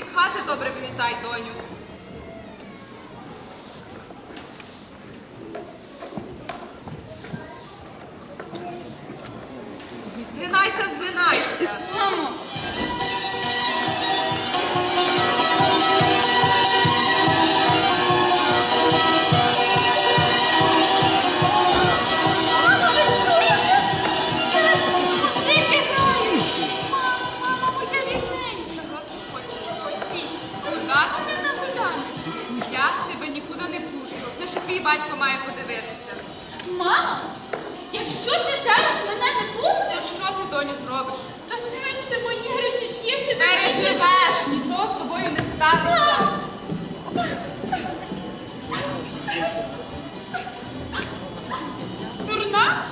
Від хати добре вимітай, доню. Згинайся, згинайся. Мамо, батько має подивитися. Мама, якщо ти зараз мене не То пустиш, що ти, доню, зробиш? то серце моє розіб'ється. на Переживеш, нічого з тобою не станеться. Дурна?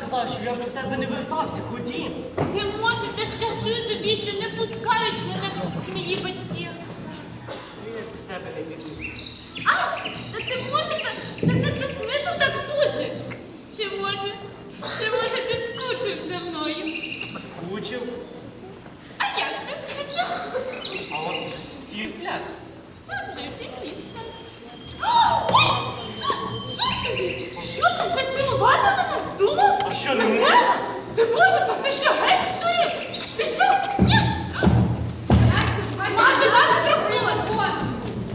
Казали, що я без тебе не вертався. Ходім. Ти можете ж кажу собі, що не пускають мене мої батьки. Я без тебе не піду. А, та ти може так, та не тисни ну так дуже. Чи може, чи може ти скучив за мною? Скучив. А як ти скучив? А от вже всі сплять. Вже всі всі сплять. О, Ой, сух тобі! Що ти вже цілувати мене здумав? А що, не Мене? Ти може, та ти що, геть здурів? Ти що? Ні! Мати, мати, проснулась!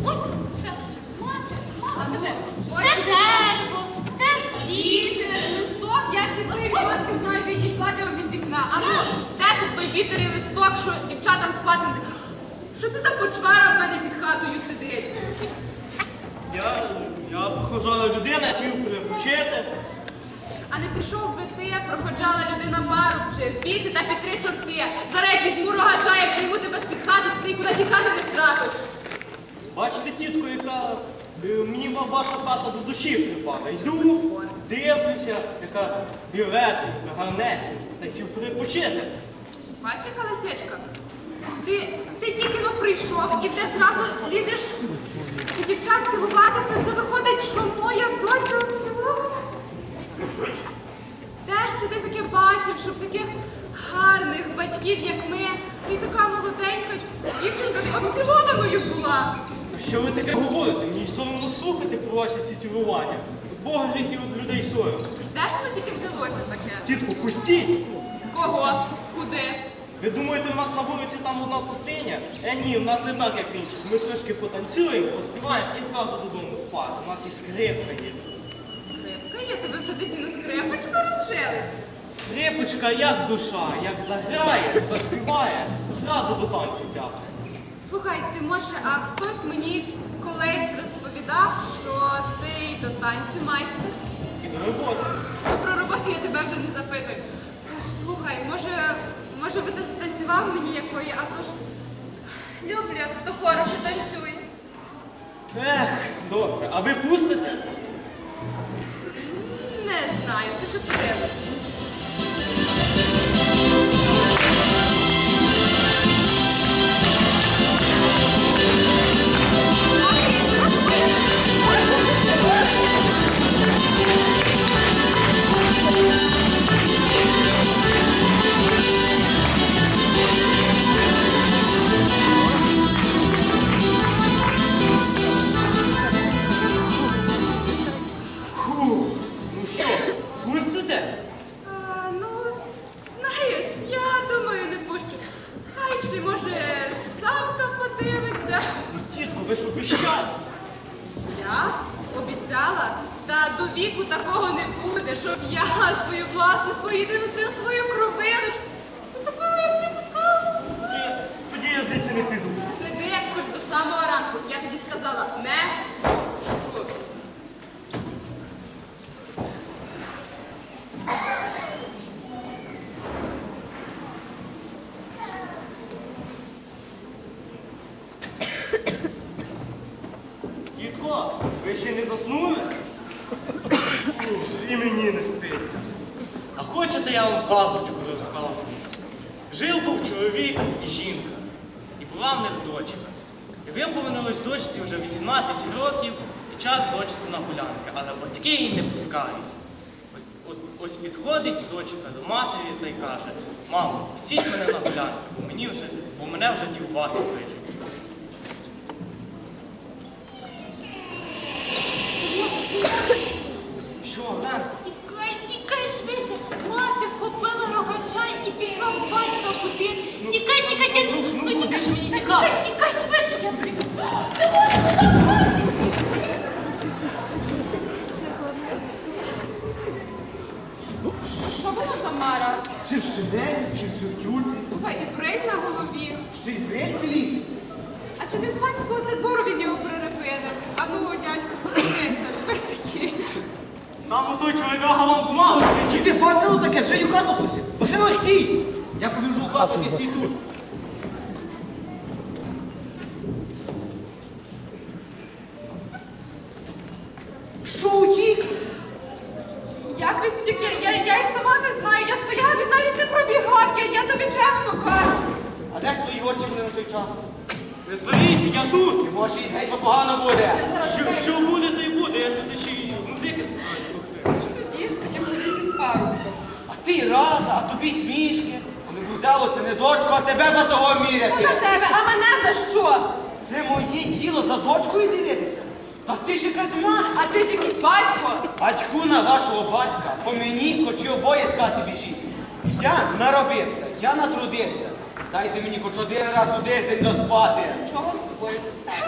Ой, це, мати, мати, це дерево, це сіль. Листок, я всі твої відгостки знаю, відійшла ти від вікна. А ну, де тут той вітер і листок, що дівчатам спати не? Що це за почвара в мене під хатою сидить? Я, я похожала людина, сів перепочити. А не пішов би ти, проходжала людина парубче, звідси та під три чорти. Зараз візьму рогача, як займу тебе з-під хати, ти куди тікати не втратиш. Бачите, тітко, яка е, мені ва- ваша хата до душі припала. Йду, дивлюся, яка білесенька, гарнесенька, та й сів перепочити. Бачиш, яка лисичка? Ти, ти тільки но прийшов і вже зразу лізеш до дівчат цілуватися. Це виходить, що моя доця цілована. Де ж щастя ти таке бачив, щоб таких гарних батьків, як ми, і така молоденька дівчинка ти обцілованою була. Та що ви таке говорите? Мені соромно слухати про ваші ці цілування. Бога гріхів від людей сором. Де ж воно тільки взялося таке? Тітку, пустіть! Кого? Куди? Ви думаєте, у нас на вулиці там одна пустиня? Е, ні, у нас не так, як в інших. Ми трошки потанцюємо, поспіваємо і зразу додому спати. У нас і скрипка є. Тебе вже десь і на скрипочку розжились. Скрипочка як душа, як заграє, заспіває, зразу до танцю тягне. Слухай, ти може, а хтось мені колись розповідав, що ти й до танцю майстер. І до роботи. А про роботу я тебе вже не запитую. То слухай, може, може би ти станцював мені якої, а то ж люблю, як хто хороше танцює. Ех, добре, а ви пустите? Знаю, ви ж обіщали. Я обіцяла, та до віку такого не буде, щоб я свою власну, свою дитину, свою кровиночку. Ну такого я б не пускала. Тоді, тоді я звідси не піду. Сиди як хоч до самого ранку. Я тобі сказала, не що. Тітко, ви ще не заснули? Ух, І мені не спиться. А хочете я вам казочку розкажу? Жив був чоловік і жінка, і була в них дочка. І виповнилось дочці вже 18 років, і час дочці на гулянки, але батьки її не пускають. Ось підходить дочка до матері та й каже, мамо, пустіть мене на гулянки, бо мені вже, бо мене вже дівбати кличуть. Було за мара? Чи в шинелі, чи в сюртюці, Слухай, і брик на голові. Ще й вреці ліс. А чи не з панського це двору від нього прирепинив? А ну, дядько, подивися, песики. Там отой чоловіка вам помагає. Чи ти бачила таке? Вже й у хату сусід. Васило, стій! Я побіжу в хату, ти стій тут. Очі були на той час? Не сваріться, я тут. Може і геть погано буде. Що, що буде, то й буде. Я сюди ще й музики слухаю. Тоді ж великим парубком. А ти рада, а тобі смішки. Вони б взяло це не дочку, а тебе на того Це міряти. на тебе, а мене за що? Це моє діло за дочкою дивитися. Та ти ж якась мати. А ти ж якийсь батько. Батьку на вашого батька, по мені хоч і обоє з хати біжіть. Я наробився, я натрудився. Дайте мені хоч один раз у тиждень доспати. Чого з тобою не ти?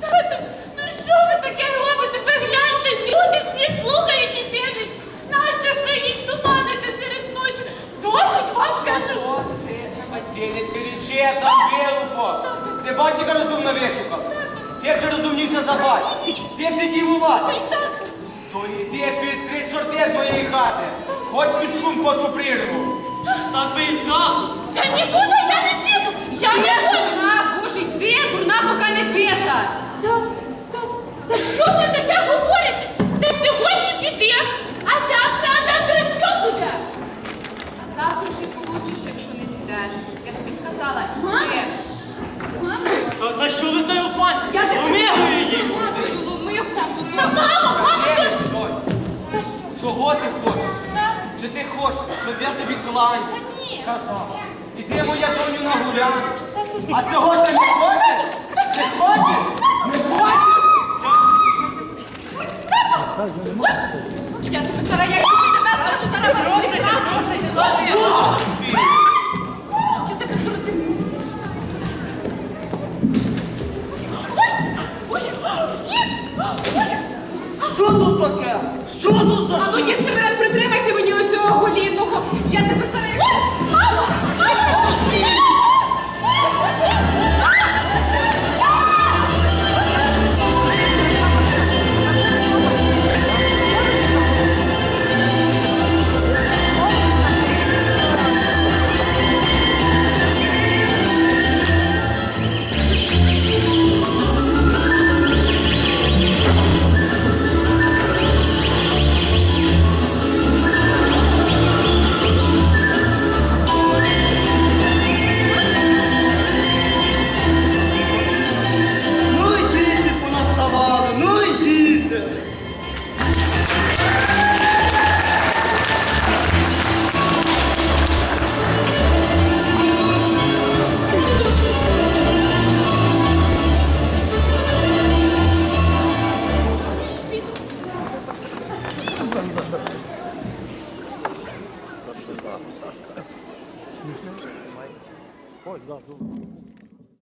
Тато, ну що ви таке робите? Ви гляньте, люди всі слухають і дивляться. Нащо ж ви їх туманите серед ночі? Досить ваш кажу. Що ти? Ти не циріче, там вилупо. Ти бачиш, яка розумна вишукав. Ти вже розумніша за батька. Ти вже дівувати. Ой, так. То йди під чорти з моєї хати. Хоч під шум хочу прірву. Став з нас. Та нікуди я не піду. Я не хочу. А, боже, йди, дурна, поки не бита. Та, та, та що ви таке говорите? Ти сьогодні піде, а завтра, клань. Казав. Іди, моя доню, на гулянку. А цього ти не хочеш?